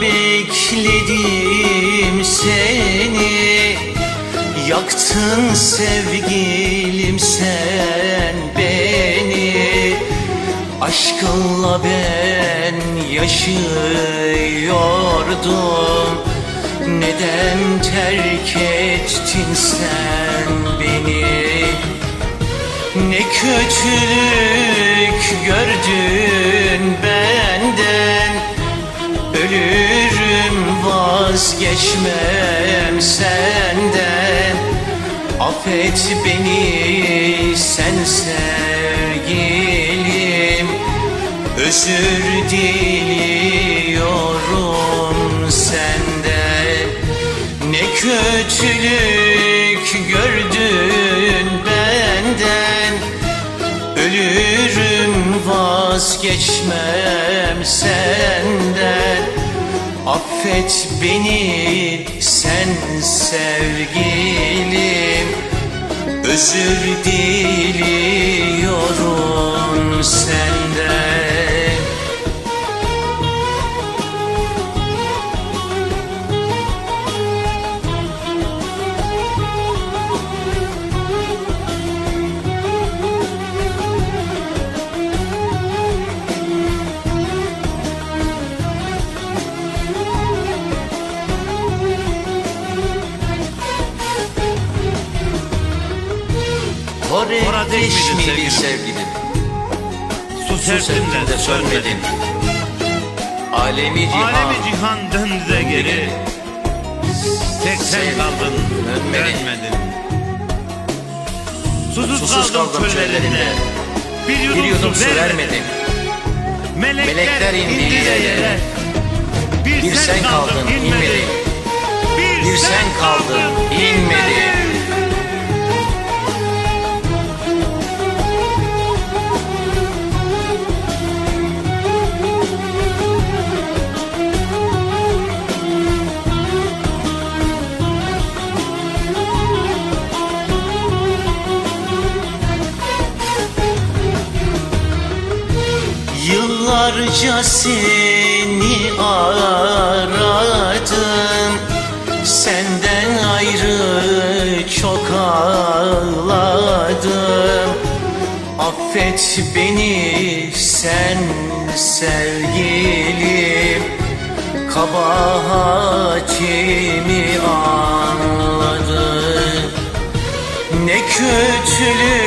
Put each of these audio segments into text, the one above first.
bekledim seni. Yaktın sevgilim sen beni. Aşkınla ben yaşıyordum. Neden terk ettin sen beni? Ne kötülük gördün vazgeçmem senden. Affet beni sen sevgilim. Özür diliyorum senden. Ne kötülük gördün benden. Ölürüm vazgeçmem senden Affet beni sen sevgilim. Özür diliyorum senden Ateş ateş miydi sevgilim? Su serptim de sönmedin Alemi cihan. Alemi cihan döndü de geri. Tek sen kaldın dönmedin. Susuz, Susuz kaldım kaldım çöllerinde. Bir yudum, Bir yudum su vermedin Melekler, Melekler indi yere. Bir, Bir sen kaldın inmedin. Bir sen kaldın inmedin Yıllarca seni aradım. Senden ayrı çok ağladım. Affet beni sen sevgilim. Kabahatimi anladın? Ne kötülük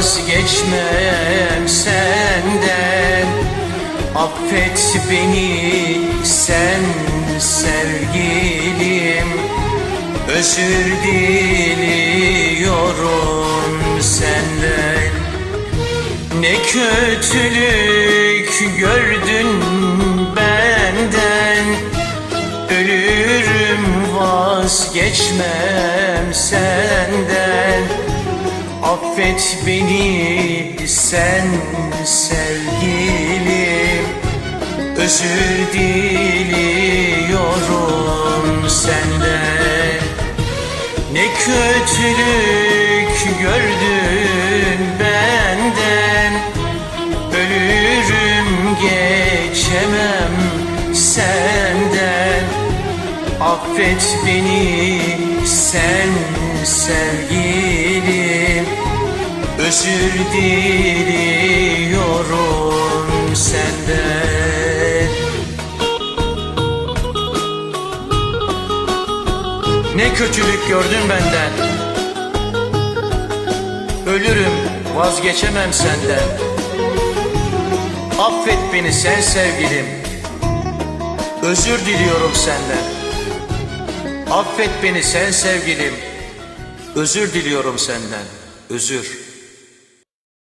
vazgeçmem senden. Affet beni sen sevgilim. Özür diliyorum senden. Ne kötülük gördün benden. Ölürüm vazgeçmem senden Affet beni sen sevgilim. Özür diliyorum senden. Ne kötülük gördün benden. Ölürüm geçemem senden. Affet beni sen sevgilim Özür diliyorum senden. Ne kötülük gördün benden. Ölürüm vazgeçemem senden. Affet beni sen sevgilim. Özür diliyorum senden. Affet beni sen sevgilim. Özür diliyorum senden. Özür